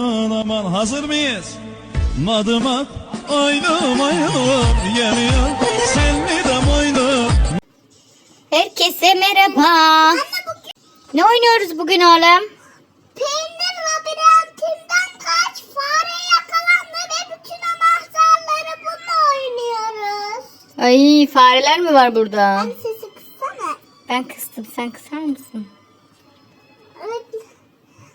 Aman hazır mıyız? Madımak oynum oynum geliyor Senli de boynum Herkese merhaba. Ne oynuyoruz bugün oğlum? Peynir labirentinden kaç fare yakalandı ve bütün anahtarları bununla oynuyoruz. Ay fareler mi var burada? Hani sesi kıssana. Ben kıstım sen kısar mısın? Evet.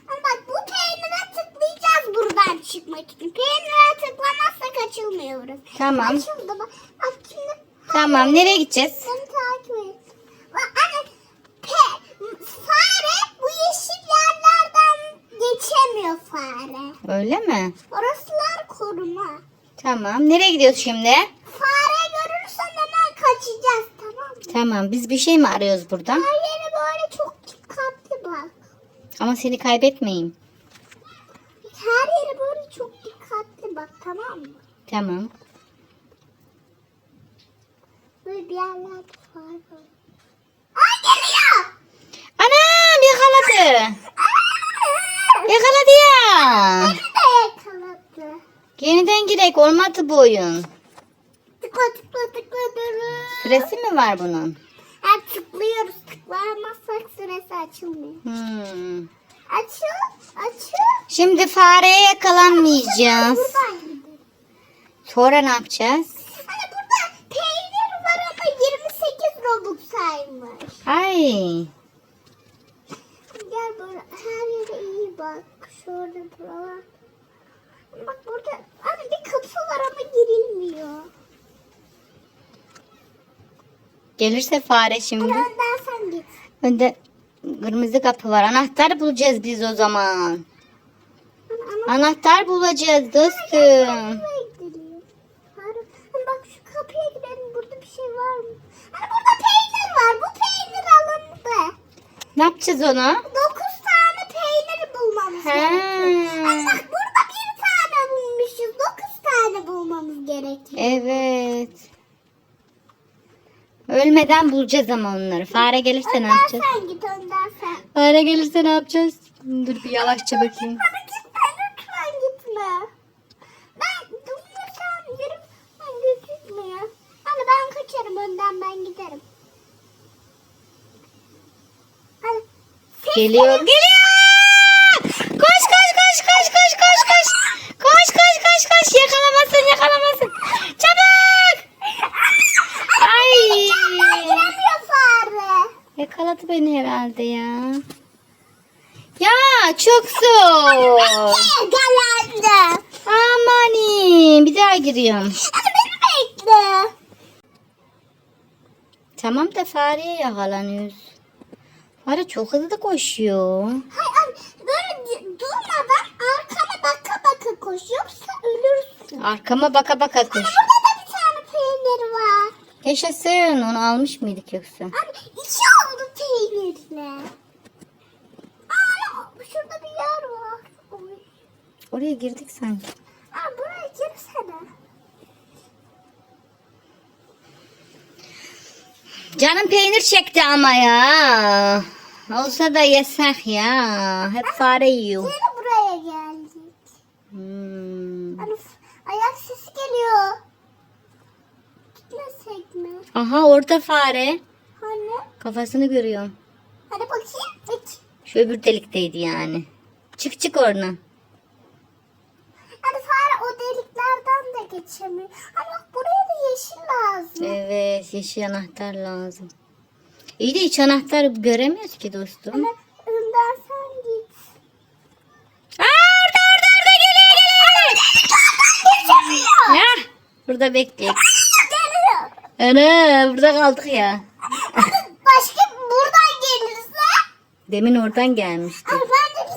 Ama bak bu peynire tıklayacağız buradan çıkmak için. Peynire tıklamazsak açılmıyoruz. Tamam. Açıldı bak. Bak şimdi. Tamam nereye gideceğiz? Beni takip et. Bak anne. Pe, fare bu yeşil yerlerden geçemiyor fare. Öyle mi? Orasılar koruma. Tamam nereye gidiyoruz şimdi? Fare görürsen hemen kaçacağız tamam mı? Tamam biz bir şey mi arıyoruz burada? Her yere böyle çok dikkatli bak. Ama seni kaybetmeyeyim. Çok dikkatli bak tamam mı? Tamam. Böyle bir yerlerde fare var. Aa geliyor! Anam yakaladı. Yakaladı ya. Beni de yakaladı. Yeniden girek olmadı bu oyun. Tıkla tıkla tıkla durun. Süresi mi var bunun? Ha, tıklıyoruz. Tıklayamazsak süresi açılmıyor. Hmm. Açıl. Şimdi fareye yakalanmayacağız. Sonra ne yapacağız? Hani burada peynir var ama 28 robux saymış. Ay. Gel böyle her yere iyi bak. Şurada buralar. Bak burada hani bir kapı var ama girilmiyor. Gelirse fare şimdi. önden sen git. Önde kırmızı kapı var. Anahtar bulacağız biz o zaman. Ama Anahtar bulacağız dostum. hani bak şu kapıya gidelim. Burada bir şey var mı? Hani burada peynir var. Bu peynir alındı. Ne yapacağız onu? 9 tane peynir bulmamız He. gerekiyor. Hani bak burada bir tane bulmuşuz. 9 tane bulmamız gerekiyor. Evet. Ölmeden bulacağız ama onları. Fare gelirse ne Önden yapacağız? sen git önden sen. Fare gelirse ne yapacağız? Dur bir yavaşça bakayım. Bana gitme lütfen gitme. Ben durmuyorsam yerim ben gözükmüyor. Hani ben kaçarım önden ben giderim. Hani Geliyor. Geliyor. Koş koş koş koş koş koş koş. Koş koş koş koş. Yakalamasın yakalamasın. Çabuk. Ay. Giremiyor fare. Yakaladı beni herhalde ya. Ya çok zor. Yakalandı. Amanim. Bir daha giriyorum. Beni bekle. Tamam da fareye yakalanıyoruz. Fare çok hızlı koşuyor. Hayır böyle durmadan arkana baka baka koş yoksa ölürsün. Arkama baka baka koş. Hani burada da bir tane peynir var. Yaşasın. Onu almış mıydık yoksa? İçi oldu peynirle. Aa, şurada bir yer var. Oy. Oraya girdik sanki. Aa, buraya girsene. Canım peynir çekti ama ya. Olsa da yesek ya. Hep fare yiyor. Yine buraya geldik. Hmm. Ayak sesi geliyor. Gitmesek mi? Aha orada fare. Hani? Kafasını görüyorum. Hadi bakayım. Peki. Şu öbür delikteydi yani. Çık çık oradan. Hani fare o deliklerden de geçemiyor. Bak buraya da yeşil lazım. Evet yeşil anahtar lazım. İyi de hiç anahtar göremiyoruz ki dostum. Önden sen git. Geliyor. Geçemiyor. Ya, burada. Geliyor. Ana burada kaldık ya. Başka buradan gelirse Demin oradan gelmişti. Ama biz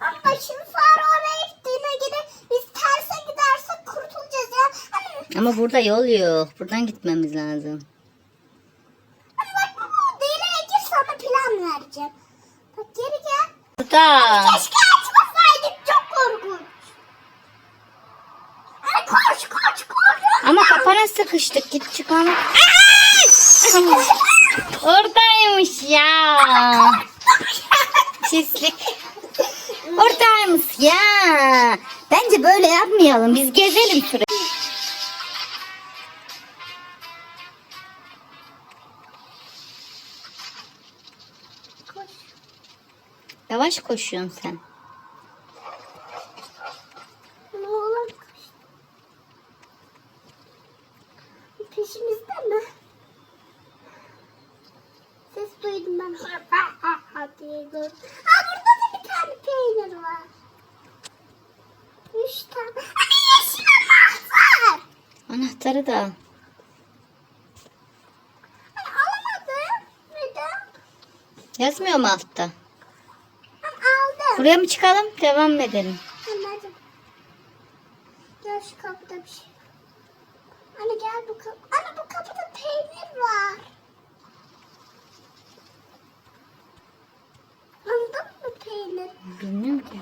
ama, ama şimdi fare oraya gittiğine göre biz terse gidersek kurtulacağız ya. Hani, Ama burada yol yok. Buradan gitmemiz lazım. hani bak bu, bu deliğe gir sana plan vereceğim. Bak geri gel. Burada. Keşke açmasaydık çok korkunç. Hani koş koş koş. Ama kapana sıkıştık. Git çıkalım. Oradaymış ya. Pislik. Oradaymış ya. hadi böyle yapmayalım. Biz gezelim sürekli. Yavaş koşuyorsun sen. duydum ben. diye gördüm. Aa burada da bir tane peynir var. Üç tane. Hani yeşil anahtar. Anahtarı da al. Hani alamadım. Neden? Yazmıyor mu altta? Ben aldım. Buraya mı çıkalım? Devam edelim. Anladım. Gel şu kapıda bir şey. Anne gel bu kapı. Anne bu kapıda peynir var. Aldın mı peynir? Bilmiyorum ki.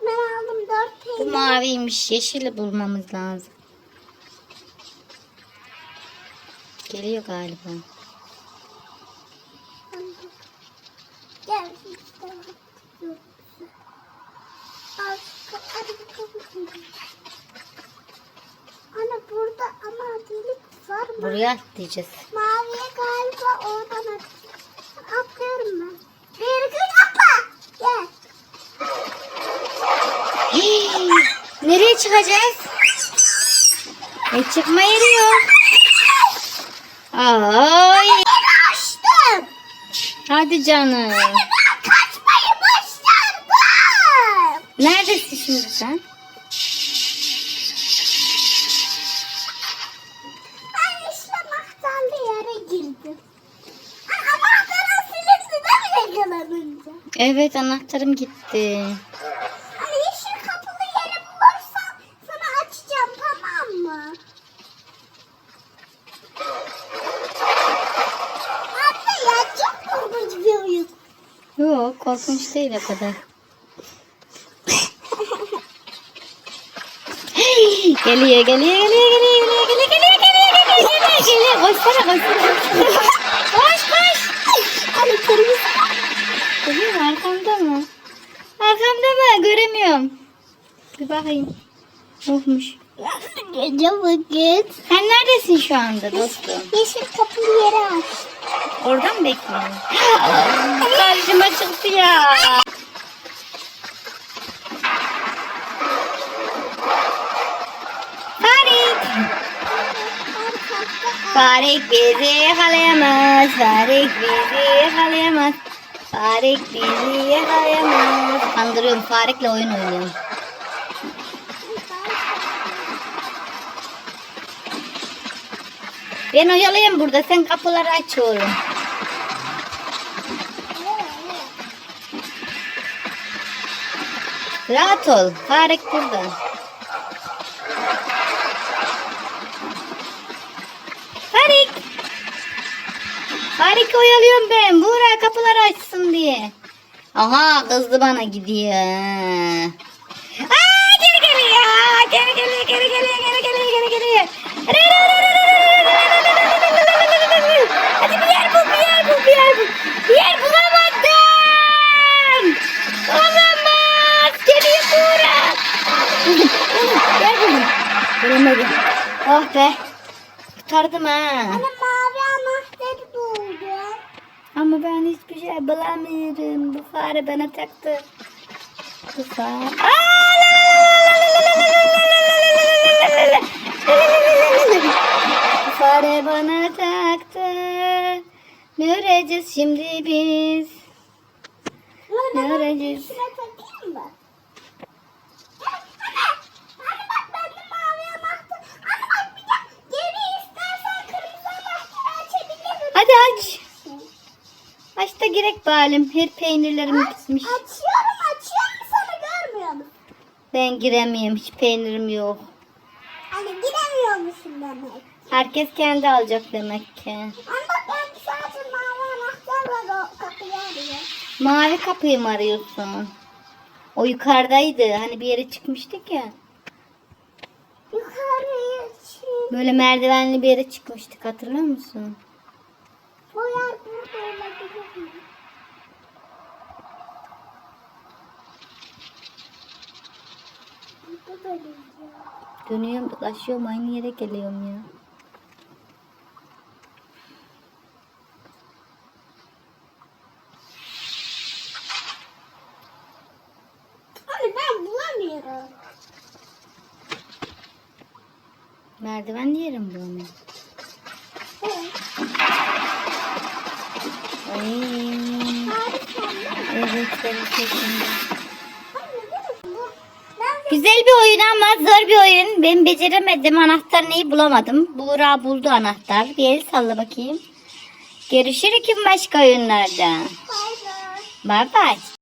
Ben aldım dört Bu peynir. maviymiş. Yeşili bulmamız lazım. Geliyor galiba. Gel bu. Anne burada ama delik var mı? Buraya atlayacağız. Maviye galiba oradan. Atlıyorum ben. Bir gün Nereye çıkacağız? E çıkma yeri yok. Ay. Kaçtım. Hadi canım. Ben kaçmayı başardım. Neredesin şimdi sen? Ben anahtarlı yere girdim. Anahtarın silindi değil mi yakalanınca? Evet anahtarım gitti. Hani yeşil kapılı yeri bulursam sana açacağım tamam mı? Anne ya çok korkunç bir oyun. Yok korkunç değil o kadar. geliyor geliyor geliyor geliyor geliyor geliyor geliyor geliyor geliyor geliyor koşsana koşsana koşsana. koş koş. Hani kırmızı. Geliyor mu arkamda mı? Arkamda mı? Göremiyorum. Bir bakayım. Olmuş Gece vakit. sen neredesin şu anda dostum Yeşil kapılı yeri aç. oradan mı bekliyorsun karşıma çıktı ya Farik Farik bizi yakalayamaz. Farik bizi yakalayamaz. Farik bizi yakalayamaz. Kandırıyorum. Farik'le oyun oynuyorum. Ben oyalayayım burada. Sen kapıları aç oğlum. Rahat ol. Farik burada. Farik. Farik oyalıyorum ben. Buğra kapıları açsın diye. Aha kızdı bana gidiyor. Aa geri geliyor. Geri geliyor. Geri geliyor. Geri geliyor. Geri geliyor. Hadi bir yer bul. Bir Bir yer bulamadım. Olamaz. Geliyor Buğra. Yer buldum. Bulamadım. Oh be. Kurtardım ha. Hani mavi anahtarı buldum. Ama ben hiçbir şey bulamıyorum. Bu fare bana taktı. Bu fare. Aa, la, la, la, de geri istersen kırmızı anahtarı açabilirim. Hadi aç. Aç da gerek balim. Her peynirlerim Aç, bitmiş. açıyorum açıyorum sana görmüyor musun? Ben giremiyorum. Hiç peynirim yok. Hani giremiyor musun demek? Herkes kendi alacak demek ki. Anne bak ben sadece mavi anahtarla o kapıyı arıyorum. Mavi kapıyı mı arıyorsun? O yukarıdaydı. Hani bir yere çıkmıştık ya. Yukarıya çık. Böyle merdivenli bir yere çıkmıştık. Hatırlıyor musun? O yer burada olabilir mi? Bu böyle ya. Dönüyorum dolaşıyorum aynı yere geliyorum ya. Anne ben bulamıyorum. Merdiven diyelim. Evet. Ay. Harika. Evet benim bu bu. Ben Güzel bir oyun ama zor bir oyun. Ben beceremedim. Anahtarını bulamadım. Buğra buldu anahtar. Bir el salla bakayım. Görüşürüz başka oyunlarda. Bay bay. Bye bye.